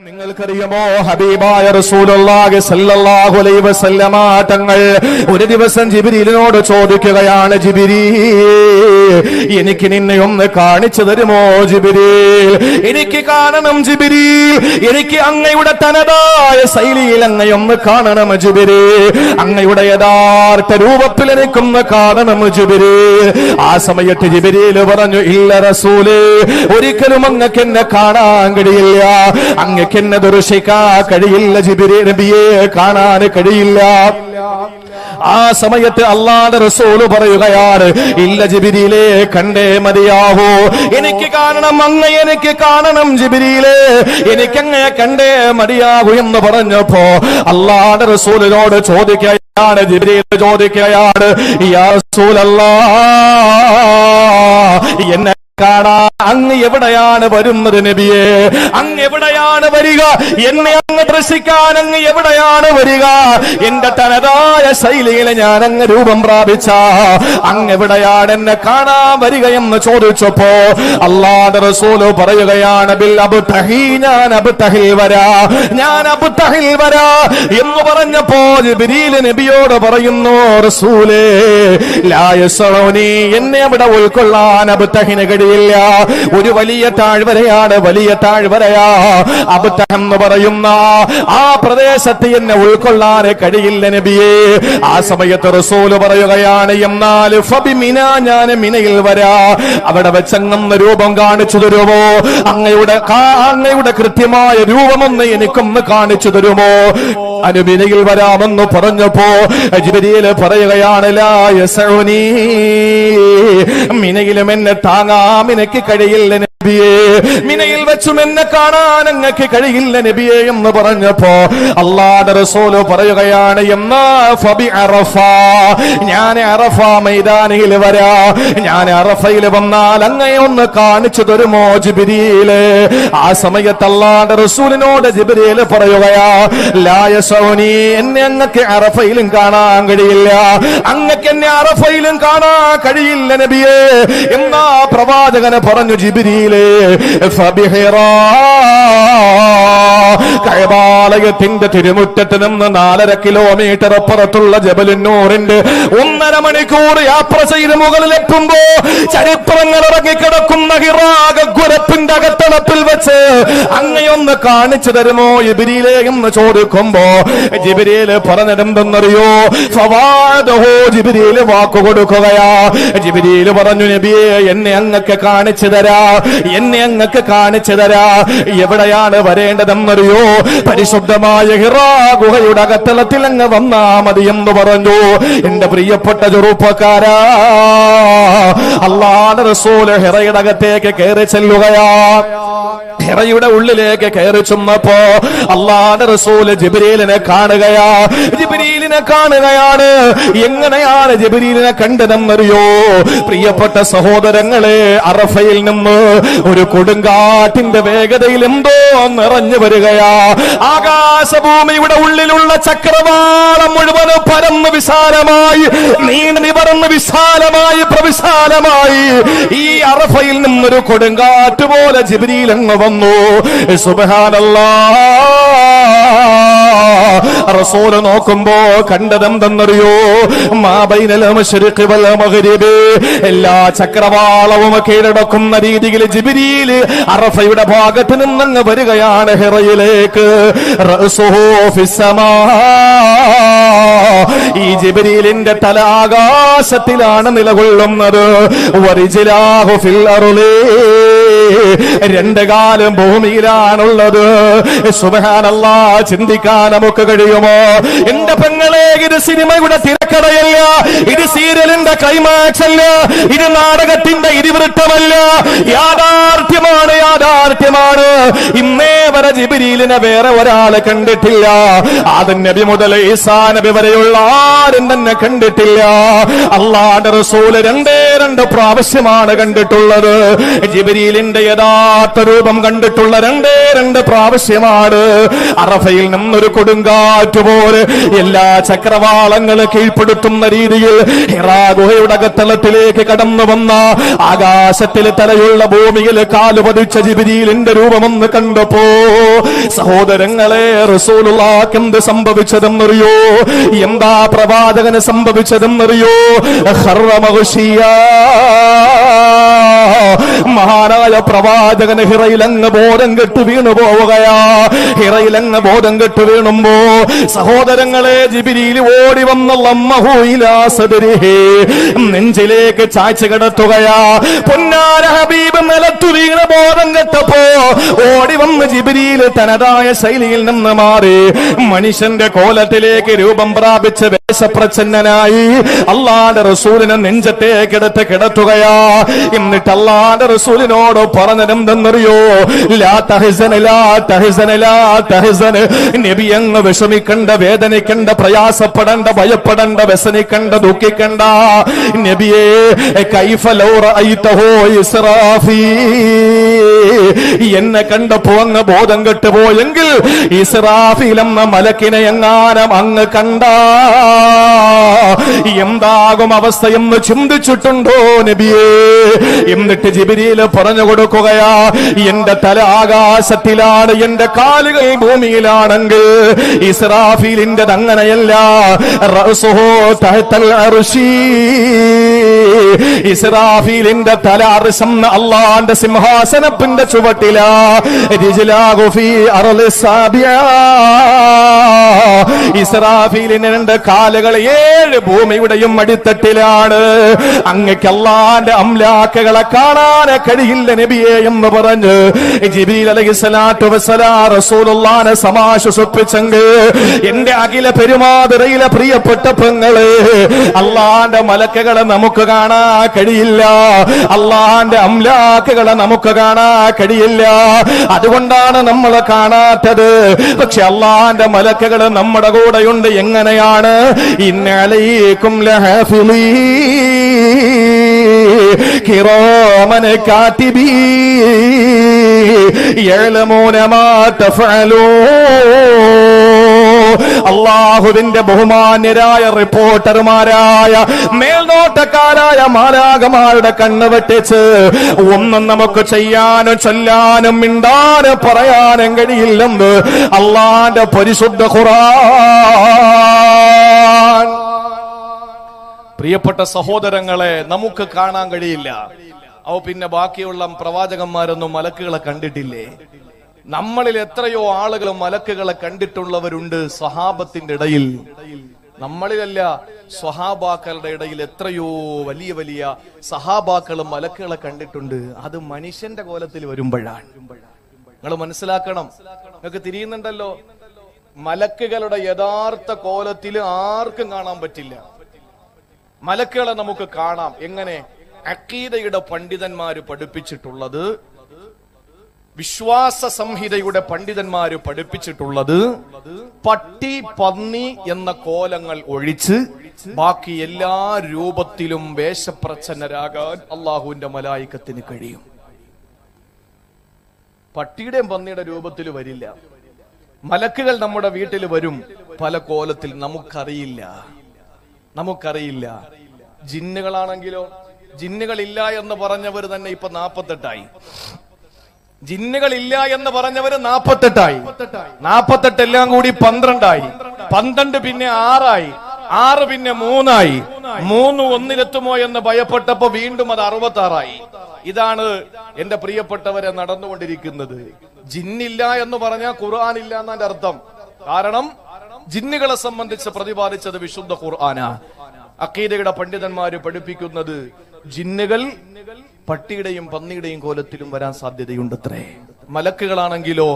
നിങ്ങൾക്കറിയുമോ? ഹബീബായ റസൂലുള്ളാഹി സല്ലല്ലാഹു അലൈഹി വസല്ലമ തങ്ങൾ ഒരു ദിവസം ജിബ്രീലിനോട് ചോദിക്കുകയാണ് ജിബിരി എനിക്ക് നിന്നെ ഒന്ന് കാണിച്ചു തരുമോ ജിബിരി എനിക്ക് കാണണം ജിബിരി എനിക്ക് അങ്ങയുടെ തനതായ ശൈലിയിൽ അങ്ങയൊന്ന് കാണണം ജിബിരി അങ്ങയുടെ യഥാർത്ഥ രൂപത്തിൽ എനിക്കൊന്ന് കാണണം ജിബിരി ആ സമയത്ത് ജിബിരിയിൽ പറഞ്ഞു ഇല്ല റസൂൽ ഒരിക്കലും അങ്ങക്ക് എന്നെ കാണാൻ കഴിയില്ല. അങ്ങക്ക് എന്നെ ദർശിക്കാൻ കഴിയില്ല ജിബിരി നബിയെ കാണാൻ കഴിയില്ല. ആ സമയത്ത് അള്ളാന്റെ റസൂൽ പറയുകയാണ് ഇല്ല ജിബിരിയിലെ കണ്ടേ മതിയാവൂ. എനിക്ക് കാണണം അങ്ങ എനിക്ക് കാണണം ജിബിരിയിലെ. എനിക്ക് അങ്ങയെ കണ്ടേ മതിയാകൂ എന്ന് പറഞ്ഞപ്പോ അള്ളാന്റെ റസൂലിനോട് ചോദിക്കുകയാണ് ജിബിരിയിൽ ചോദിക്കുകയാണ് യാ റസൂലല്ലാ എന്നെ കാണാ അങ്ങ് എവിടെയാണ് വരുന്നത് നബിയെ? അങ്ങ് എവിടെയാണ് വരിക? എന്നെ അങ്ങ് ദർശിക്കാൻ അങ്ങ് എവിടെയാണ് വരിക? എന്റെ തനതായ ശൈലിയിൽ ഞാൻ അങ്ങ് രൂപം പ്രാപിച്ച. അങ്ങ് എവിടെയാണ് എന്നെ കാണാൻ വരിക എന്ന് ചോദിച്ചപ്പോ അള്ളാന്റെ റസൂൽ പറയുകയാണ് ബിൽ അബ്തഹി ഞാൻ അബ്തഹിൽ വരാ ഞാൻ അബ്തഹിൽ വരാ എന്ന് പറഞ്ഞപ്പോ ജിബ്രീൽ നബിയോട് പറയുന്നു റസൂലേ ലാ യസ്റൗനി എന്നെ അവിടെ ഉൾക്കൊള്ളാൻ അബ്തഹിന് കഴിയില്ല ഒരു വലിയ താഴ്വരയാണ് വലിയ താഴ്വരയാ അബുത്തഹം പറയുന്ന ആ പ്രദേശത്ത് എന്നെ ഉൾക്കൊള്ളാൻ കഴിയില്ല നബിയേ. ആ സമയത്ത് റസൂൽ പറയുകയാണ് എന്നാൽ ഫബി മിന ഞാൻ മിനയിൽ വരാ. അവിടെ വെച്ചെന്ന രൂപം കാണിച്ചു തരുമോ? അങ്ങയുടെ അങ്ങയുടെ കൃത്യമായ രൂപമൊന്ന് എനിക്കൊന്ന് കാണിച്ചു തരുമോ? അനുമിനയിൽ വരാമെന്ന് പറഞ്ഞപ്പോ ജിബരിയിൽ പറയുകയാണ് മിനയിലും എന്നെ താങ്ങാം. എനിക്ക് കഴിയില്ല മിനയിൽ വെച്ചും എന്നെ കാണാൻ അങ്ങക്ക് കഴിയില്ല നബിയെ എന്ന് പറഞ്ഞപ്പോ അള്ളാടെ റസൂൽ പറയുകയാണ് എന്നാ ഫബി അറഫ ഞാൻ അറഫ മൈതാനിയിൽ വരാ. ഞാൻ അറഫയിൽ വന്നാൽ അങ്ങയെ ഒന്ന് കാണിച്ചു തരുമോ ജിബിരിയിൽ ആ സമയത്ത് അള്ളാടെ റസൂലിനോട് ജിബിരിയിൽ പറയുകയാ ലായസോനി എന്നെ അങ്ങക്ക് അറഫയിലും കാണാൻ കഴിയില്ല. അങ്ങക്ക് എന്നെ അറഫയിലും കാണാൻ കഴിയില്ല നബിയെ. എന്നാ പ്രവാചകന് പറഞ്ഞു ജിബിരിയിൽ ഫബിഹിറാ. കൈബാലയത്തിന്റെ തിരുമുറ്റത്ത് നിന്ന് നാലര കിലോമീറ്റർ അപ്പുറത്തുള്ള ജബലുന്നൂറിന്റെ ഒന്നര മണിക്കൂർ യാത്ര ചെയ്ത് മുകളിലെത്തുമ്പോ ചരിത്രങ്ങൾ ഇറങ്ങിക്കിടക്കുന്ന ഹിറാകുരപ്പിന്റെ അകത്തളപ്പിൽ വെച്ച് അങ്ങയൊന്ന് കാണിച്ചു തരുമോ എബിരിയിലെ എന്ന് ചോദിക്കുമ്പോ ജിബിരിയിൽ പറഞ്ഞിരുന്നെന്നറിയോ ഫവാദഹോ ജിബിരിയിൽ വാക്കു കൊടുക്കുകയാ. ജിബിരിയിൽ പറഞ്ഞു നബിയെ എന്നെ അങ്ങക്ക് കാണിച്ചു തരാ എന്നെ അങ്ങക്ക് കാണിച്ചു തരാ. എവിടെയാണ് വരേണ്ടതെന്നറിയോ പരിശുദ്ധമായ ഹിറാ ഗുഹയുടെ അകത്തളത്തിൽ അങ്ങ് വന്നാ മതി എന്ന് പറഞ്ഞു. എന്റെ പ്രിയപ്പെട്ട ചെറുപ്പക്കാരാ അള്ളാഹ് റസൂൽ ഹിറയുടെ അകത്തേക്ക് കയറി ചെല്ലുകയാ. ഹിറയുടെ ഉള്ളിലേക്ക് കയറി ചെന്നപ്പോ അള്ളാഹ് റസൂൽ ജിബിരീലിനെ കാണുകയാ. ജിബിരീലിനെ കാണുകയാണ്. എങ്ങനെയാണ് ജിബിരീലിനെ കണ്ടതെന്നറിയോ? പ്രിയപ്പെട്ട സഹോദരങ്ങളെ അറഫയിൽ നിന്ന് ഒരു കൊടുങ്കാറ്റിന്റെ വേഗതയിൽ എന്തോ നിറഞ്ഞു വരികയാ. ആകാശഭൂമിയുടെ ഉള്ളിലുള്ള ചക്രവാളം മുഴുവൻ പരന്ന് വിശാലമായി നീണ്ടു നിവർന്ന് വിശാലമായി പ്രവിശാലമായി. ഈ അറഫയിൽ നിന്നൊരു കൊടുങ്കാറ്റ് പോലെ ജിബിരിയിൽ അങ്ങ് വന്നു. സുബഹാനല്ലാ റസൂൽ നോക്കുമ്പോ കണ്ടതെന്തെന്നറിയോ എല്ലാ ചക്രവാളവും കീഴടക്കുന്ന രീതിയിൽ ജിബിരിയിൽ അറഫയുടെ ഭാഗത്ത് നിന്നങ്ങ് വരികയാണ് ഹിറയിലേക്ക്. റസൂഫിസമാ. ഈ ജിബിരിലിന്റെ തല ആകാശത്തിലാണ് നിലകൊള്ളുന്നത്. വരിജിലാഹു ഫിൽ രണ്ട് കാലം ഭൂമിയിലാണുള്ളത്. സുബഹാനല്ലാ ചിന്തിക്കാൻ നമുക്ക് കഴിയുമോ? എന്റെ പെങ്ങളെ ഇത് സിനിമയുടെ തിരക്കഥയല്ല. ഇത് സീരിയലിന്റെ ക്ലൈമാക്സ് അല്ല ഇത് നാടകത്തിന്റെ ഇരുവൃത്തമല്ല യാഥാർത്ഥ്യമാണ് യാഥാർത്ഥ്യമാണ്. ഇന്നേ വരെ ജിബിരിലിനെ വേറെ ഒരാളെ കണ്ടിട്ടില്ല. ആദം നബി മുതൽ ഈസാ നബി വരെയുള്ള ആരും തന്നെ കണ്ടിട്ടില്ല. അള്ളാന്റെ റസൂൽ രണ്ടേ രണ്ട് പ്രാവശ്യമാണ് കണ്ടിട്ടുള്ളത്. ജിബരിയിലിന്റെ യഥാർത്ഥ രൂപം കണ്ടിട്ടുള്ള രണ്ടേ രണ്ട് പ്രാവശ്യമാണ്. അറഫയിൽ നിന്നൊരു കൊടുങ്കാറ്റ് പോലെ എല്ലാ ചക്രവാളങ്ങളും കീഴ്പ്പെടുത്തുന്ന രീതിയിൽ ഹിറാ ഗുഹയുടെ അകത്തളത്തിലേക്ക് കടന്നു വന്ന ആകാശത്തിൽ തലയുള്ള ഭൂമിയിൽ കാൽ പതിച്ച ജിബിരിയിലിന്റെ രൂപമെന്ന് കണ്ടപ്പോ സഹോദരങ്ങളെ റസൂലുള്ളാക്ക് എന്ത് സംഭവിച്ചതെന്നറിയോ? എന്താ പ്രവാചകന് സംഭവിച്ചതെന്നറിയോ? ഹർറ മഹ്ഷിയാ. മഹാനായ പ്രവാചകന് ഹിറയിലങ്ങ് ബോധം കെട്ട് വീണു പോവുകയാ. ഹിറയിലങ്ങ് ബോധം കെട്ട് വീണുമ്പോ സഹോദരങ്ങളെ ജിബിരിയിൽ ഓടി വന്നുള്ളമ്മഹൂയിലാസദരിഹേ നെഞ്ചിലേക്ക് ചാച്ചു കിടത്തുകയാ. പൊന്നാര ഹബീബ് നിലത്തു വീണ ബോധം കെട്ടപ്പോ ഓടി വന്ന് ജിബിരിയിൽ തനതായ ശൈലിയിൽ നിന്ന് മാറി. മനുഷ്യന്റെ കോലത്തിലേക്ക് രൂപം പ്രാപിച്ച് വേഷപ്രച്ഛന്നനായി. അള്ളാന്റെ റസൂലിനെ നെഞ്ചത്തേക്കെടുത്ത് കിടത്തുകയാ. എന്നിട്ട് അള്ളാന്റെ റസൂലിനോട് പറഞ്ഞതെന്തെന്നറിയോ? ലാ തഹസന ലാ തഹസന ലാ തഹസന. വിഷമിക്കണ്ട വേദനിക്കണ്ട പ്രയാസപ്പെടണ്ട ഭയപ്പെടണ്ട വ്യസനിക്കണ്ട ദുഃഖിക്കണ്ട. നബിയെ എന്നെ കണ്ടപ്പോ അങ്ങ് ബോധം കെട്ടുപോയെങ്കിൽ ഇസ്രാഫിലെന്ന മലക്കിനെ എങ്ങാനം അങ്ങ് കണ്ട. എന്താകും അവസ്ഥയെന്ന് ചിന്തിച്ചിട്ടുണ്ടോ. നബിയേ എന്നിട്ട് ജിബിരിയിൽ പറഞ്ഞു കൊടുക്കുകയാ എന്റെ തല ആകാശത്തിലാണ് എന്റെ കാലുകൾ ഭൂമിയിലാണെങ്കിൽ ഇസ്രാഫീലിന്റെ അങ്ങനെയല്ല ഇസ്രാഫീലിന്റെ തല അർശം അള്ളാന്റെ സിംഹാസനത്തിന്റെ ചുവട്ടിലാ രിജ്ലാഹു ഫീ അർളി സാബിയാ. ഇസ്രാഫീലിന് രണ്ട് കാലുകൾ ഏഴ് ഭൂമിയുടെയും അടിത്തട്ടിലാണ് അങ്ങക്ക് അള്ളാന്റെ അംലാക്കകളെ കാണാൻ കഴിയില്ല നബിയെ എന്ന് പറഞ്ഞ് എന്റെ അഖില പെരുമാതിരയിലെ പ്രിയപ്പെട്ട പെങ്ങൾ അള്ളാന്റെ മലക്കുകളെ നമുക്ക് കാണാൻ കഴിയില്ല. അള്ളാന്റെ അംലാക്കുകളെ നമുക്ക് കാണാൻ കഴിയില്ല. അതുകൊണ്ടാണ് നമ്മൾ കാണാത്തത്. പക്ഷെ അള്ളാന്റെ മലക്കുകൾ നമ്മുടെ കൂടെയുണ്ട്. എങ്ങനെയാണ്? ഇന്നലീക്കും ലഹഫിലീ കിറോമന കാത്തിബീ يعلمون ما تفعلون അള്ളാഹുവിന്റെ ബഹുമാന്യരായ റിപ്പോർട്ടർമാരായ മേൽനോട്ടക്കാരായ മാലാകമാരുടെ കണ്ണ് വെട്ടിച്ച് ഒന്നും നമുക്ക് ചെയ്യാനും ചൊല്ലാനും മിണ്ടാനും പറയാനും കഴിയില്ലെന്ന് അള്ളാന്റെ പരിശുദ്ധ ഖുറാൻ പ്രിയപ്പെട്ട സഹോദരങ്ങളെ നമുക്ക് കാണാൻ കഴിയില്ല. അവ പിന്നെ ബാക്കിയുള്ള പ്രവാചകന്മാരൊന്നും മലക്കുകളെ കണ്ടിട്ടില്ലേ? നമ്മളിൽ എത്രയോ ആളുകൾ മലക്കുകളെ കണ്ടിട്ടുള്ളവരുണ്ട് സ്വഹാബത്തിന്റെ ഇടയിൽ. നമ്മളിലല്ല സ്വഹാബാക്കളുടെ ഇടയിൽ എത്രയോ വലിയ വലിയ സഹാബാക്കളും മലക്കുകളെ കണ്ടിട്ടുണ്ട്. അത് മനുഷ്യന്റെ കോലത്തിൽ വരുമ്പോഴാണ്. നിങ്ങൾ മനസ്സിലാക്കണം. നിങ്ങൾക്ക് തിരിയുന്നുണ്ടല്ലോ? മലക്കുകളുടെ യഥാർത്ഥ കോലത്തിൽ ആർക്കും കാണാൻ പറ്റില്ല. മലക്കുകളെ നമുക്ക് കാണാം. എങ്ങനെ അക്കീതയുടെ പണ്ഡിതന്മാര് പഠിപ്പിച്ചിട്ടുള്ളത് വിശ്വാസ സംഹിതയുടെ പണ്ഡിതന്മാര് പഠിപ്പിച്ചിട്ടുള്ളത് പട്ടി പന്നി എന്ന കോലങ്ങൾ ഒഴിച്ച് ബാക്കി എല്ലാ രൂപത്തിലും വേഷപ്രച്ഛന്നരാകാൻ അള്ളാഹുവിന്റെ മലായിക്കത്തിന് കഴിയും. പട്ടിയുടെയും പന്നിയുടെ രൂപത്തിൽ വരില്ല. മലക്കുകൾ നമ്മുടെ വീട്ടിൽ വരും. പല കോലത്തിൽ നമുക്കറിയില്ല. നമുക്കറിയില്ല. ജിന്നുകളാണെങ്കിലോ ജിന്നുകളില്ല എന്ന് പറഞ്ഞവർ തന്നെ ഇപ്പൊ നാപ്പത്തെട്ടായി. ജിന്നുകളില്ല എന്ന് പറഞ്ഞവര് നാപ്പത്തെട്ടായി. നാപ്പത്തെട്ട് എല്ലാം കൂടി പന്ത്രണ്ടായി. പന്ത്രണ്ട് പിന്നെ ആറായി. ആറ് പിന്നെ മൂന്നായി. മൂന്ന് ഒന്നിലെത്തുമോ എന്ന് ഭയപ്പെട്ടപ്പോ വീണ്ടും അത് അറുപത്താറായി. ഇതാണ് എന്റെ പ്രിയപ്പെട്ടവരെ നടന്നുകൊണ്ടിരിക്കുന്നത്. ജിന്നില്ല എന്ന് പറഞ്ഞാൽ ഖുർആൻ ഇല്ല എന്നതിന്റെ അർത്ഥം. കാരണം ജിന്നുകളെ സംബന്ധിച്ച് പ്രതിപാദിച്ചത് വിശുദ്ധ ഖുർആന. അക്കീദയുടെ പണ്ഡിതന്മാര് പഠിപ്പിക്കുന്നത് ജിന്നുകൾ പട്ടിയുടെയും പന്നിയുടെയും കോലത്തിലും വരാൻ സാധ്യതയുണ്ടത്രേ. മലക്കുകളാണെങ്കിലോ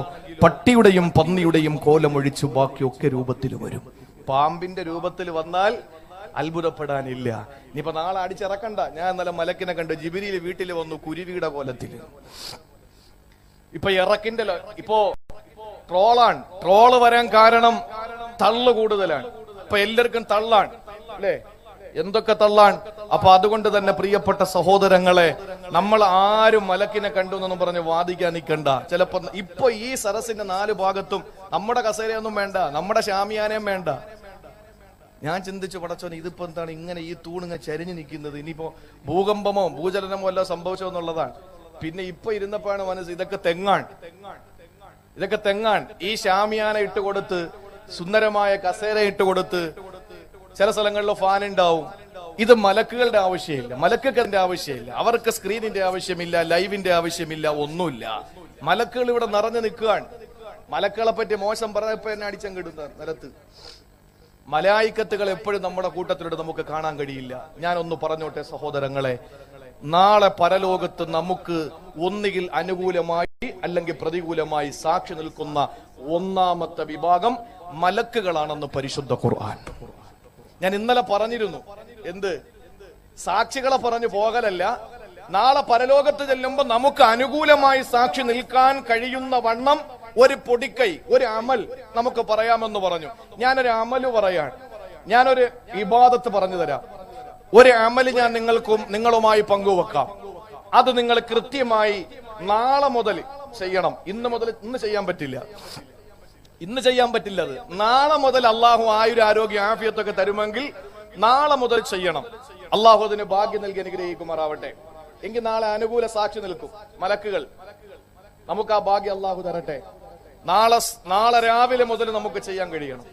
പട്ടിയുടെയും പന്നിയുടെയും കോലമൊഴിച്ചു ബാക്കിയൊക്കെ രൂപത്തിൽ വരും. പാമ്പിന്റെ രൂപത്തിൽ വന്നാൽ അത്ഭുതപ്പെടാനില്ല. ഇനിയിപ്പൊ നാളെ അടിച്ചിറക്കണ്ട. ഞാൻ ഇന്നലെ മലക്കിനെ കണ്ട്. ജിബിരിയിൽ വീട്ടിൽ വന്നു കുരുവിയുടെ കോലത്തിൽ. ഇപ്പൊ ഇറക്കിന്റെ ഇപ്പോ ട്രോളാണ്. ട്രോൾ വരാൻ കാരണം തള്ളു കൂടുതലാണ്. അപ്പൊ എല്ലാവർക്കും തള്ളാണ്. അല്ലേ? എന്തൊക്കെ തള്ളാൻ അപ്പൊ അതുകൊണ്ട് തന്നെ പ്രിയപ്പെട്ട സഹോദരങ്ങളെ നമ്മൾ ആരും മലക്കിനെ കണ്ടു എന്നൊന്നും പറഞ്ഞ് വാദിക്കാൻ നിൽക്കണ്ട. ചിലപ്പോ ഇപ്പൊ ഈ സരസിന്റെ നാല് ഭാഗത്തും നമ്മുടെ കസേരയൊന്നും വേണ്ട നമ്മുടെ ശാമിയാനേം വേണ്ട. ഞാൻ ചിന്തിച്ചു പടച്ചോൻ ഇതിപ്പോ എന്താണ് ഇങ്ങനെ ഈ തൂണിങ്ങനെ ചരിഞ്ഞു നിൽക്കുന്നത്? ഇനിയിപ്പോ ഭൂകമ്പമോ ഭൂചലനമോ എല്ലാം സംഭവിച്ചോ എന്നുള്ളതാണ്. പിന്നെ ഇപ്പൊ ഇരുന്നപ്പോഴാണ് മനസ്സ് ഇതൊക്കെ തെങ്ങാണ്. ഇതൊക്കെ തെങ്ങാൻ ഈ ശാമിയാന ഇട്ട് കൊടുത്ത് സുന്ദരമായ കസേര ഇട്ട് കൊടുത്ത് ചില സ്ഥലങ്ങളിൽ ഫാൻ ഉണ്ടാവും ഇത് മലക്കുകളുടെ ആവശ്യമില്ല. മലക്കുകളുടെ ആവശ്യമില്ല. അവർക്ക് സ്ക്രീനിന്റെ ആവശ്യമില്ല ലൈവിന്റെ ആവശ്യമില്ല ഒന്നുമില്ല. മലക്കുകൾ ഇവിടെ നിറഞ്ഞു നിൽക്കുകയാണ്. മലക്കുകളെ പറ്റി മോശം പറഞ്ഞപ്പോ എന്നെ അടിച്ചങ്ങിടുന്ന നിലത്ത്. മലായിക്കത്തുകൾ എപ്പോഴും നമ്മുടെ കൂട്ടത്തിലൂടെ നമുക്ക് കാണാൻ കഴിയില്ല. ഞാനൊന്ന് പറഞ്ഞോട്ടെ സഹോദരങ്ങളെ നാളെ പരലോകത്ത് നമുക്ക് ഒന്നുകിൽ അനുകൂലമായി അല്ലെങ്കിൽ പ്രതികൂലമായി സാക്ഷി നിൽക്കുന്ന ഒന്നാമത്തെ വിഭാഗം മലക്കുകളാണെന്ന് പരിശുദ്ധ ഖുർആൻ. ഞാൻ ഇന്നലെ പറഞ്ഞിരുന്നു. എന്ത്? സാക്ഷികളെ പറഞ്ഞു പോകലല്ല. നാളെ പരലോകത്ത് ചെല്ലുമ്പോ നമുക്ക് അനുകൂലമായി സാക്ഷി നിൽക്കാൻ കഴിയുന്ന വണ്ണം ഒരു പൊടിക്കൈ ഒരു അമൽ നമുക്ക് പറയാമെന്ന് പറഞ്ഞു. ഞാനൊരു അമൽ പറയാൻ. ഞാനൊരു ഇബാദത്ത് പറഞ്ഞു തരാം. ഒരു അമൽ ഞാൻ നിങ്ങൾക്കും നിങ്ങളുമായി പങ്കുവെക്കാം. അത് നിങ്ങൾ കൃത്യമായി നാളെ മുതൽ ചെയ്യണം. ഇന്ന് മുതൽ ഇന്ന് ചെയ്യാൻ പറ്റില്ല. ഇന്ന് ചെയ്യാൻ പറ്റില്ല അത് നാളെ മുതൽ അള്ളാഹു ആയുര ആരോഗ്യ ആഫിയത്തൊക്കെ തരുമെങ്കിൽ നാളെ മുതൽ ചെയ്യണം. അള്ളാഹു അതിന് ഭാഗ്യം നൽകി അനുഗ്രഹിക്കുമാറാവട്ടെ. എങ്കിൽ നാളെ അനുകൂല സാക്ഷി നിൽക്കും. മലക്കുകൾ. നമുക്ക് ആ ഭാഗ്യം അള്ളാഹു തരട്ടെ. നാളെ നാളെ രാവിലെ മുതൽ നമുക്ക് ചെയ്യാൻ കഴിയണം.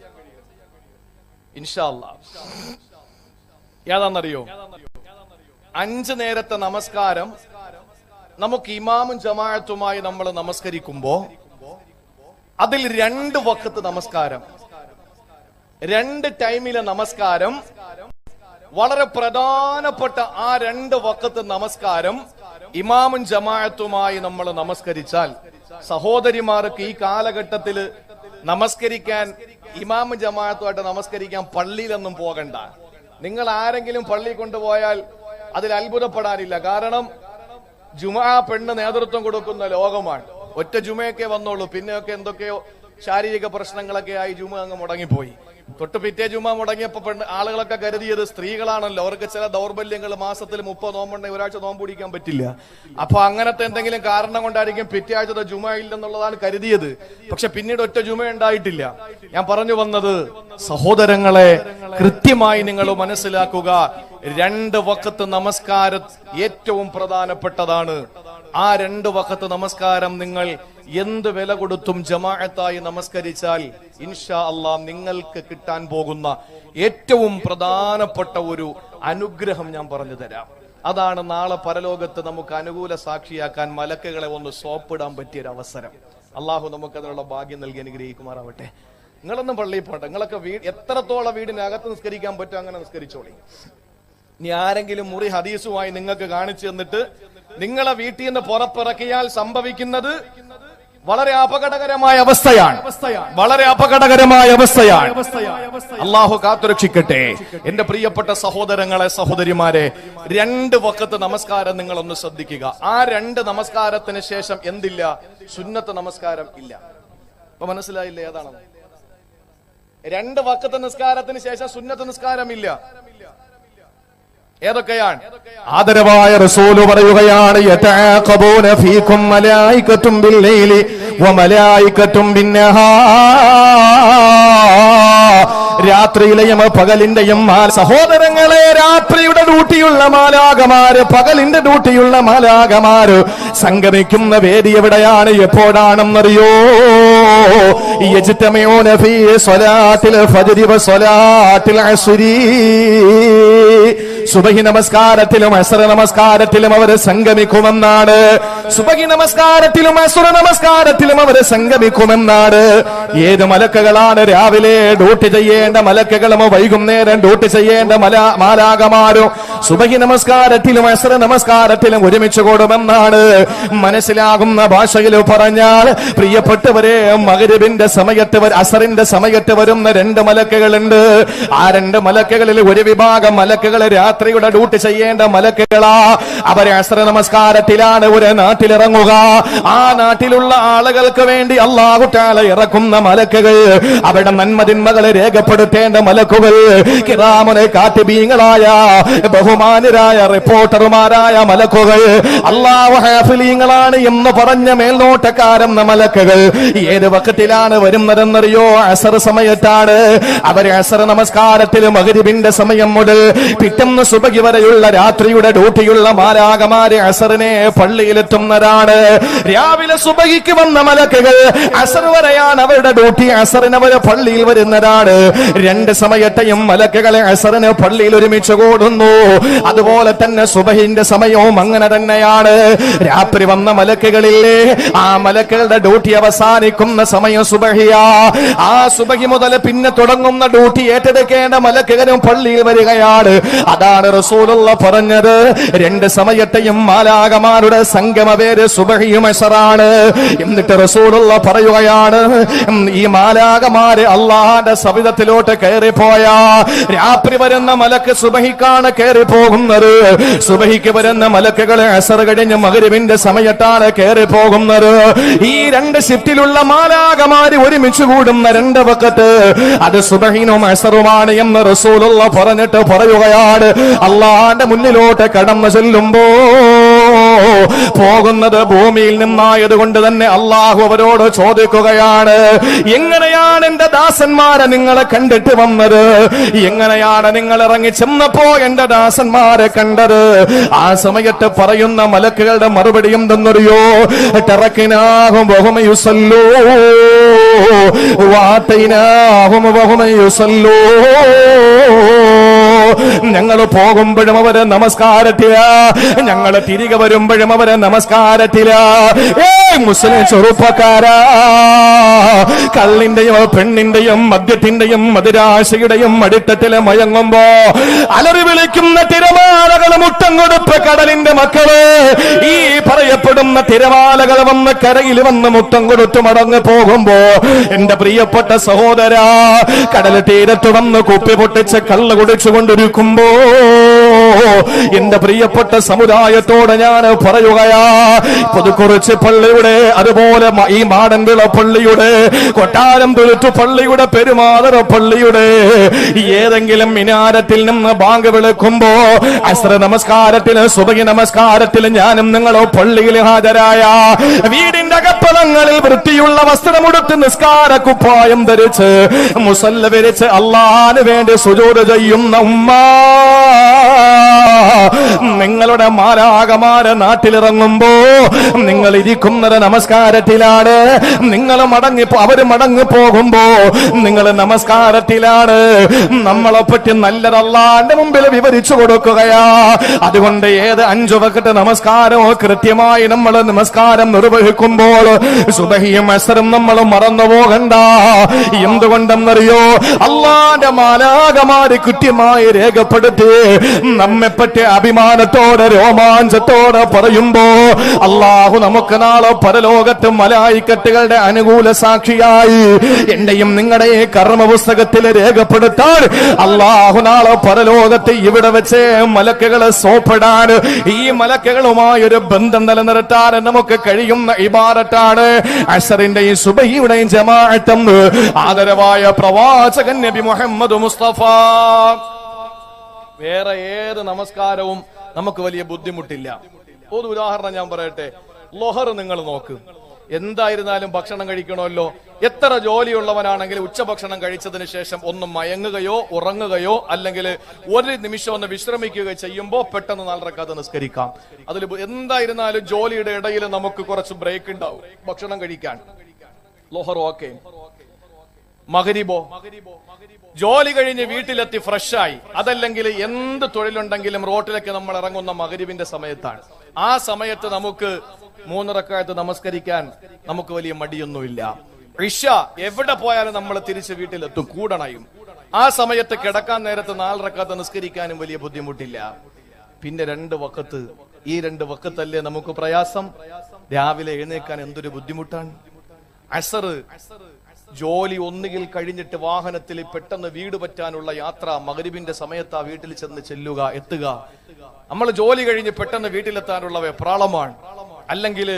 ഇൻഷാല്ല ഏതാണെന്നറിയോ? അഞ്ച് നേരത്തെ നമസ്കാരം. നമുക്ക് ഇമാമും ജമാഅത്തുമായി നമ്മൾ നമസ്കരിക്കുമ്പോ അതിൽ രണ്ട് വക്കത്ത് നമസ്കാരം. രണ്ട് ടൈമിലെ നമസ്കാരം. വളരെ പ്രധാനപ്പെട്ട ആ രണ്ട് വക്കത്ത് നമസ്കാരം ഇമാമും ജമാഅത്തുമായി നമ്മൾ നമസ്കരിച്ചാൽ സഹോദരിമാർക്ക് ഈ കാലഘട്ടത്തിൽ നമസ്കരിക്കാൻ ഇമാമും ജമാഅത്തുമായിട്ട് നമസ്കരിക്കാൻ പള്ളിയിലൊന്നും പോകണ്ട. നിങ്ങൾ ആരെങ്കിലും പള്ളി കൊണ്ടുപോയാൽ അതിൽ അത്ഭുതപ്പെടാനില്ല. കാരണം ജുമാ പെണ്ണ് നേതൃത്വം കൊടുക്കുന്ന ലോകമാണ്. ഒറ്റ ജുമയൊക്കെ വന്നോളൂ. പിന്നെയൊക്കെ എന്തൊക്കെയോ ശാരീരിക പ്രശ്നങ്ങളൊക്കെ ആയി ജുമ അങ്ങ് മുടങ്ങിപ്പോയി. തൊട്ട് പിറ്റേ ജുമ മുടങ്ങിയപ്പോ പെണ്ണ് ആളുകളൊക്കെ കരുതിയത് സ്ത്രീകളാണല്ലോ. അവർക്ക് ചില ദൗർബല്യങ്ങൾ മാസത്തിൽ മുപ്പത് നോമ്പുണ്ടെങ്കിൽ ഒരാഴ്ച നോമ്പ് പിടിക്കാൻ പറ്റില്ല. അപ്പൊ അങ്ങനത്തെ എന്തെങ്കിലും കാരണം കൊണ്ടായിരിക്കും പിറ്റേ ആഴ്ചത്തെ ജുമ ഇല്ലെന്നുള്ളതാണ് കരുതിയത്. പക്ഷെ പിന്നീട് ഒറ്റ ജുമ ഉണ്ടായിട്ടില്ല. ഞാൻ പറഞ്ഞു വന്നത് സഹോദരങ്ങളെ കൃത്യമായി നിങ്ങൾ മനസ്സിലാക്കുക. രണ്ട് വക്കത്ത് നമസ്കാരം ഏറ്റവും പ്രധാനപ്പെട്ടതാണ്. ആ രണ്ട് വക്കത്ത് നമസ്കാരം നിങ്ങൾ എന്ത് വില കൊടുത്തും ജമാഅത്തായി നമസ്കരിച്ചാൽ ഇൻഷാ അള്ളാ നിങ്ങൾക്ക് കിട്ടാൻ പോകുന്ന ഏറ്റവും പ്രധാനപ്പെട്ട ഒരു അനുഗ്രഹം ഞാൻ പറഞ്ഞു തരാം. അതാണ് നാളെ പരലോകത്ത് നമുക്ക് അനുകൂല സാക്ഷിയാക്കാൻ മലക്കുകളെ ഒന്ന് സോപ്പിടാൻ പറ്റിയ ഒരു അവസരം അള്ളാഹു നമുക്ക് അതിനുള്ള ഭാഗ്യം നൽകി അനുഗ്രഹിക്കുമാറാവട്ടെ. നിങ്ങളൊന്നും പള്ളിയിൽ പോട്ടെ നിങ്ങളൊക്കെ വീട് എത്രത്തോളം വീടിനകത്ത് നിസ്കരിക്കാൻ പറ്റും അങ്ങനെ നിസ്കരിച്ചോളി. ഇനി ആരെങ്കിലും മുറി ഹദീസുമായി നിങ്ങൾക്ക് കാണിച്ചു തന്നിട്ട് നിങ്ങളെ വീട്ടിൽ നിന്ന് പുറത്തിറക്കിയാൽ സംഭവിക്കുന്നത് വളരെ അപകടകരമായ അവസ്ഥയാണ്. വളരെ അപകടകരമായ അവസ്ഥയാണ്. അള്ളാഹു കാത്തുരക്ഷിക്കട്ടെ. എന്റെ പ്രിയപ്പെട്ട സഹോദരങ്ങളെ സഹോദരിമാരെ രണ്ട് വക്കത്ത് നമസ്കാരം നിങ്ങൾ ഒന്ന് ശ്രദ്ധിക്കുക. ആ രണ്ട് നമസ്കാരത്തിന് ശേഷം എന്തില്ല? സുന്നത്ത് നമസ്കാരം ഇല്ല. അപ്പൊ മനസ്സിലായില്ലേ ഏതാണ്? രണ്ട് വക്കത്ത് നിസ്കാരത്തിന് ശേഷം സുന്നത്ത് നിസ്കാരം ഇല്ല. ഏതൊക്കെയാണ്? ആദരവായ റസൂൽ പറയുകയാണ് യതഅഖബൂന ഫീകും രാത്രിയിലെയും പകലിന്റെയും സഹോദരങ്ങളെ രാത്രിയുടെ ഡ്യൂട്ടിയുള്ള മാലാകമാര് പകലിന്റെ ഡ്യൂട്ടിയുള്ള മാലാകമാര് സംഗമിക്കുന്ന വേദി എവിടെയാണ്? എപ്പോഴാണെന്നറിയോ? യജ്തമയൂന ഫീ സ്വലാത്തിൽ ഫജ്രി സ്വലാത്തിൽ അസ്രി. സുബഹി നമസ്കാരത്തിലും അസറ നമസ്കാരത്തിലും അവർ സംഗമിക്കുമെന്നാണ്. സുബഹി നമസ്കാരത്തിലും അസുര നമസ്കാരത്തിലും അവർ സംഗമിക്കുമെന്നാണ്. ഏത് മലക്കുകളാണ് രാവിലെ ഡ്യൂട്ടി ചെയ്യേണ്ട മലക്കുകളും വൈകുന്നേരം ഡ്യൂട്ടി ചെയ്യേണ്ട മല മാലാകമാരും സുബഹി നമസ്കാരത്തിലും അസറ നമസ്കാരത്തിലും ഒരുമിച്ച് കൂടുമെന്നാണ്. മനസ്സിലാകുന്ന ഭാഷയിൽ പറഞ്ഞാൽ പ്രിയപ്പെട്ടവരെ മകരുവിന്റെ സമയത്ത് അസറിന്റെ സമയത്ത് വരുന്ന രണ്ട് മലക്കുകളുണ്ട്. ആ രണ്ട് മലക്കുകളിൽ ഒരു വിഭാഗം മലക്കുകൾ രാത്രിയുടെ ഡ്യൂട്ടി ചെയ്യേണ്ട മലക്കുകളാ. അവരെ അസ്ര നമസ്കാരത്തിലാണ് ഒരു നാട്ടിലിറങ്ങുക. ആ നാട്ടിലുള്ള ആളുകൾക്ക് വേണ്ടി അള്ളാഹുട്ടാല ഇറക്കുന്ന മലക്കുകൾ അവരുടെ നന്മതിന്മകളെ രേഖപ്പെടുത്തേണ്ട മലക്കുകൾ കിറാമുനെ കാറ്റുബീങ്ങളായ ബഹുമാനരായ റിപ്പോർട്ടർമാരായ മലക്കുകൾ. അള്ളാഹു ഹാഫിലീങ്ങളാണ് എന്ന് പറഞ്ഞ മേൽനോട്ടക്കാരെന്ന മലക്കുകൾ. ഏത് വക്കത്തിലാണ് വരുന്നതെന്നറിയോ? അസർ സമയത്താണ്. അവരെ അസർ നമസ്കാരത്തിൽ മകരിബിന്റെ സമയം മുതൽ പിറ്റന്ന് സുബകി വരെയുള്ള രാത്രിയുടെ ഡ്യൂട്ടിയുള്ള മാലാകമാരെ അസറിനെ പള്ളിയിലെത്തുന്നതാണ്. രാവിലെ സുബഹിക്ക് വന്ന മലക്കുകൾ അസർ വരെയാണ് അവരുടെ ഡ്യൂട്ടി. അസറിന് അവരെ പള്ളിയിൽ വരുന്നതാണ്. രണ്ട് സമയത്തെയും മലക്കുകളെ അസറിന് പള്ളിയിൽ ഒരുമിച്ച് കൂടുന്നു. അതുപോലെ തന്നെ സുബഹിന്റെ സമയവും അങ്ങനെ തന്നെയാണ്. രാത്രി വന്ന മലക്കുകളില്ലേ? ആ മലക്കുകളുടെ ഡ്യൂട്ടി അവസാനിക്കുന്ന സമയം സുബഹിയാ. ആ സുബഹി മുതൽ പിന്നെ തുടങ്ങുന്ന ഡ്യൂട്ടി ഏറ്റെടുക്കേണ്ട മലക്കുകളും പള്ളിയിൽ വരികയാണ്. അതാണ് റസൂലുള്ള പറഞ്ഞത്. രണ്ട് സമയത്തെയും മാലാകമാരുടെ സംഗമ പേര് സുബഹിയും എന്നിട്ട് റസൂലുള്ള പറയുകയാണ് ഈ മാലാകമാര് അള്ളാഹാന്റെ സവിധത്തിലോട്ട് കയറിപ്പോയ. രാത്രി വരുന്ന മലക്ക് സുബഹിക്കാണ് കയറി പോകുന്നത് സുബഹിക്ക് വരുന്ന മലക്കുകളെ അസർ കഴിഞ്ഞ് മകരുവിന്റെ സമയത്താണ് കയറി പോകുന്നത് ഈ രണ്ട് ഷിഫ്റ്റിലുള്ള മാലാകമാര് ഒരുമിച്ച് കൂടുന്ന രണ്ട് വക്കത്ത് അത് സുബഹിനും അസറുമാണ് എന്ന് റസൂലുള്ള പറഞ്ഞിട്ട് പറയുകയാണ്. അള്ളാന്റെ മുന്നിലോട്ട് കടന്നു ചെല്ലുമ്പോ പോകുന്നത് ഭൂമിയിൽ നിന്നായത് കൊണ്ട് തന്നെ അള്ളാഹു അവരോട് ചോദിക്കുകയാണ് എങ്ങനെയാണ് എന്റെ ദാസന്മാരെ നിങ്ങളെ കണ്ടിട്ട് വന്നത്? എങ്ങനെയാണ് നിങ്ങൾ ഇറങ്ങി ചെന്നപ്പോ എന്റെ ദാസന്മാരെ കണ്ടത്? ആ സമയത്ത് പറയുന്ന മലക്കുകളുടെ മറുപടി എന്തെന്നറിയോ? ടെറക്കിനാകും ബഹുമയുസല്ലോ വാത്തൈനാകും ബഹുമയുസല്ലോ ഞങ്ങൾ പോകുമ്പോഴും അവരെ നമസ്കാരത്തില. ഞങ്ങൾ തിരികെ വരുമ്പോഴും അവരെ നമസ്കാരത്തില. ഏ മുസ്ലിം ചെറുപ്പക്കാരാ. കള്ളിന്റെയും പെണ്ണിന്റെയും മദ്യത്തിന്റെയും മധുരാശയുടെയും അടിത്തട്ടിലെ മയങ്ങുമ്പോ അലറി വിളിക്കുന്ന തിരമാലകൾ മുട്ടം കൊടുപ്പ് കടലിന്റെ മക്കൾ. ഈ പറയപ്പെടുന്ന തിരമാലകൾ വന്ന് കരയിൽ വന്ന് മുട്ടം കൊടുത്തു മടങ്ങി പോകുമ്പോ എന്റെ പ്രിയപ്പെട്ട സഹോദര കടൽ തീരത്ത് വന്ന് കുപ്പി പൊട്ടിച്ച് കള്ള് കുടിച്ചുകൊണ്ടിരിക്കുമ്പോ എന്റെ പ്രിയപ്പെട്ട സമുദായത്തോട് ഞാൻ പറയുകയാ പുതുക്കുറിച്ച് പള്ളിയുടെ അതുപോലെ ഈ മാടൻവിള പള്ളിയുടെ കൊട്ടാരം തുരുത്തു പള്ളിയുടെ പെരുമാതറ പള്ളിയുടെ ഏതെങ്കിലും മിനാരത്തിൽ നിന്ന് ബാങ്ക് വിളിക്കുമ്പോ അസ്ര നമസ്കാരത്തിന് സുബഹി നമസ്കാരത്തിൽ ഞാനും നിങ്ങളോ പള്ളിയിൽ ഹാജരായ. വീടിന്റെ അകപ്പലങ്ങളിൽ വൃത്തിയുള്ള വസ്ത്രമുടുത്ത് നിസ്കാര കുപ്പായം ധരിച്ച് മുസല്ല വിരിച്ച് അള്ളാന് വേണ്ടി സുജോത് ചെയ്യുന്ന ഉമ്മ. നിങ്ങളുടെ മാരാകമാര നാട്ടിലിറങ്ങുമ്പോ നിങ്ങൾ ഇരിക്കുന്നത് നമസ്കാരത്തിലാണ്. നിങ്ങൾ മടങ്ങി അവർ മടങ്ങി പോകുമ്പോ നിങ്ങൾ നമസ്കാരത്തിലാണ്. നമ്മളെ പറ്റി നല്ലതല്ലാന്റെ മുമ്പിൽ വിവരിച്ചു കൊടുക്കുകയാ. അതുകൊണ്ട് ഏത് അഞ്ചു വക്കട്ട് നമസ്കാരമോ കൃത്യമായി നമ്മൾ നമസ്കാരം നിർവഹിക്കുമ്പോൾ സുബഹിയും അസറും നമ്മൾ മറന്നു പോകണ്ട. എന്തുകൊണ്ടെന്നറിയോ? അള്ളാന്റെ മാലാകമാര് കൃത്യമായി രേഖപ്പെടുത്തി നമ്മെ പറ്റി അഭിമാനത്തോടെ രോമാഞ്ചത്തോടെ പറയുമ്പോ അള്ളാഹു നമുക്ക് നാളെ പരലോകത്ത് മലായിക്കട്ടുകളുടെ അനുകൂല സാക്ഷിയായി എന്റെയും നിങ്ങളുടെ കർമ്മ പുസ്തകത്തിൽ രേഖപ്പെടുത്താൻ അള്ളാഹു നാളെ പരലോകത്ത് ഇവിടെ വെച്ച് മലക്കുകളെ സോപ്പിടാൻ ഈ മലക്കുകളുമായി ഒരു ബന്ധം നിലനിർത്താൻ നമുക്ക് കഴിയുന്ന ഇബാറത്താണ് അസറിന്റെയും സുബഹിയുടെയും ജമാഅത്തും ആദരവായ പ്രവാചകൻ നബി മുഹമ്മദ് മുസ്തഫ. വേറെ ഏത് നമസ്കാരവും നമുക്ക് വലിയ ബുദ്ധിമുട്ടില്ല. ഒരു ഉദാഹരണം ഞാൻ പറയട്ടെ. ലൊഹർ നിങ്ങൾ നോക്ക്. എന്തായിരുന്നാലും ഭക്ഷണം കഴിക്കണമല്ലോ. എത്ര ജോലിയുള്ളവനാണെങ്കിൽ ഉച്ചഭക്ഷണം കഴിച്ചതിന് ശേഷം ഒന്ന് മയങ്ങുകയോ ഉറങ്ങുകയോ അല്ലെങ്കിൽ ഒരു നിമിഷം ഒന്ന് വിശ്രമിക്കുകയോ ചെയ്യുമ്പോൾ പെട്ടെന്ന് നാലരക്കാതെ നിസ്കരിക്കാം. അതിൽ എന്തായിരുന്നാലും ജോലിയുടെ ഇടയിൽ നമുക്ക് കുറച്ച് ബ്രേക്ക് ഉണ്ടാവും. ഭക്ഷണം കഴിക്കാൻ. മകരിബോ ജോലി കഴിഞ്ഞ് വീട്ടിലെത്തി ഫ്രഷായി. അതല്ലെങ്കിൽ എന്ത് തൊഴിലുണ്ടെങ്കിലും റോട്ടിലേക്ക് നമ്മൾ ഇറങ്ങുന്ന മകരിവിന്റെ സമയത്താണ്. ആ സമയത്ത് നമുക്ക് മൂന്നിറക്കായത്ത് നമസ്കരിക്കാൻ നമുക്ക് വലിയ മടിയൊന്നുമില്ല. ഇഷ എവിടെ പോയാലും നമ്മൾ തിരിച്ച് വീട്ടിലെത്തും കൂടണയും. ആ സമയത്ത് കിടക്കാൻ നേരത്ത് നാലറക്കാത്ത നിസ്കരിക്കാനും വലിയ ബുദ്ധിമുട്ടില്ല. പിന്നെ രണ്ട് വക്കത്ത്. ഈ രണ്ട് വക്കത്തല്ലേ നമുക്ക് പ്രയാസം? രാവിലെ എഴുന്നേക്കാൻ എന്തൊരു ബുദ്ധിമുട്ടാണ്? അസർ ജോലി ഒന്നുകിൽ കഴിഞ്ഞിട്ട് വാഹനത്തിൽ പെട്ടെന്ന് വീട് പറ്റാനുള്ള യാത്ര മകരിബിന്റെ സമയത്ത് ആ വീട്ടിൽ ചെന്ന് ചെല്ലുക എത്തുക. നമ്മൾ ജോലി കഴിഞ്ഞ് പെട്ടെന്ന് വീട്ടിലെത്താനുള്ള വെപ്രാളമാണ് അല്ലെങ്കിൽ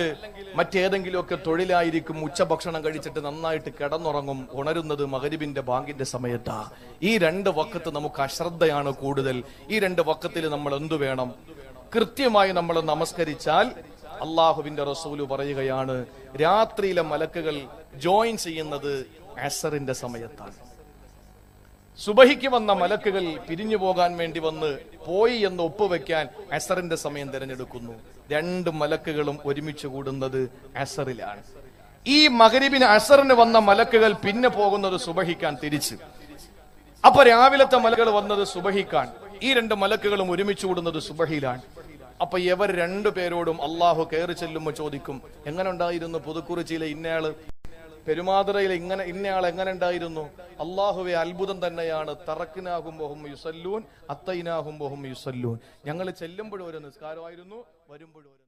മറ്റേതെങ്കിലുമൊക്കെ തൊഴിലായിരിക്കും ഉച്ചഭക്ഷണം കഴിച്ചിട്ട് നന്നായിട്ട് കിടന്നുറങ്ങും ഉണരുന്നത് മകരിബിന്റെ ബാങ്കിന്റെ സമയത്താ. ഈ രണ്ട് വക്കത്ത് നമുക്ക് അശ്രദ്ധയാണ് കൂടുതൽ. ഈ രണ്ട് വക്കത്തിൽ നമ്മൾ എന്തു വേണം? കൃത്യമായി നമ്മൾ നമസ്കരിച്ചാൽ അള്ളാഹുവിന്റെ റസൂൽ പറയുകയാണ് രാത്രിയിലെ മലക്കുകൾ ജോയിൻ ചെയ്യുന്നത് അസറിന്റെ സമയത്താണ്. സുബഹിക്ക് വന്ന മലക്കുകൾ പിരിഞ്ഞു പോകാൻ വേണ്ടി വന്ന് പോയി എന്ന് ഒപ്പുവെക്കാൻ അസറിന്റെ സമയം തിരഞ്ഞെടുക്കുന്നു. രണ്ട് മലക്കുകളും ഒരുമിച്ച് കൂടുന്നത് അസറിലാണ്. ഈ മകരിബിന് അസറിന് വന്ന മലക്കുകൾ പിന്നെ പോകുന്നത് സുബഹിക്കാൻ തിരിച്ച്. അപ്പൊ രാവിലത്തെ മലകൾ വന്നത് സുബഹിക്കാൻ ഈ രണ്ട് മലക്കുകളും ഒരുമിച്ച് കൂടുന്നത് സുബഹിയിലാണ്. അപ്പൊ ഇവർ രണ്ടു പേരോടും അള്ളാഹു കയറി ചെല്ലുമ്പോൾ ചോദിക്കും എങ്ങനെ ഉണ്ടായിരുന്നു? പുതുക്കുറിച്ചിയിലെ ഇന്നയാൾ? പെരുമാതുറയിൽ ഇങ്ങനെ ഇന്നയാൾ എങ്ങനെ ഉണ്ടായിരുന്നു? അള്ളാഹുവെ അത്ഭുതം തന്നെയാണ്. തറക്കിനാകും ബഹും യുസല്ലൂൻ അത്തൈനാകുമ്പോഹും യുസല്ലൂൻ. ഞങ്ങൾ ചെല്ലുമ്പോഴും ഒരു നിസ്കാരമായിരുന്നു വരുമ്പോഴും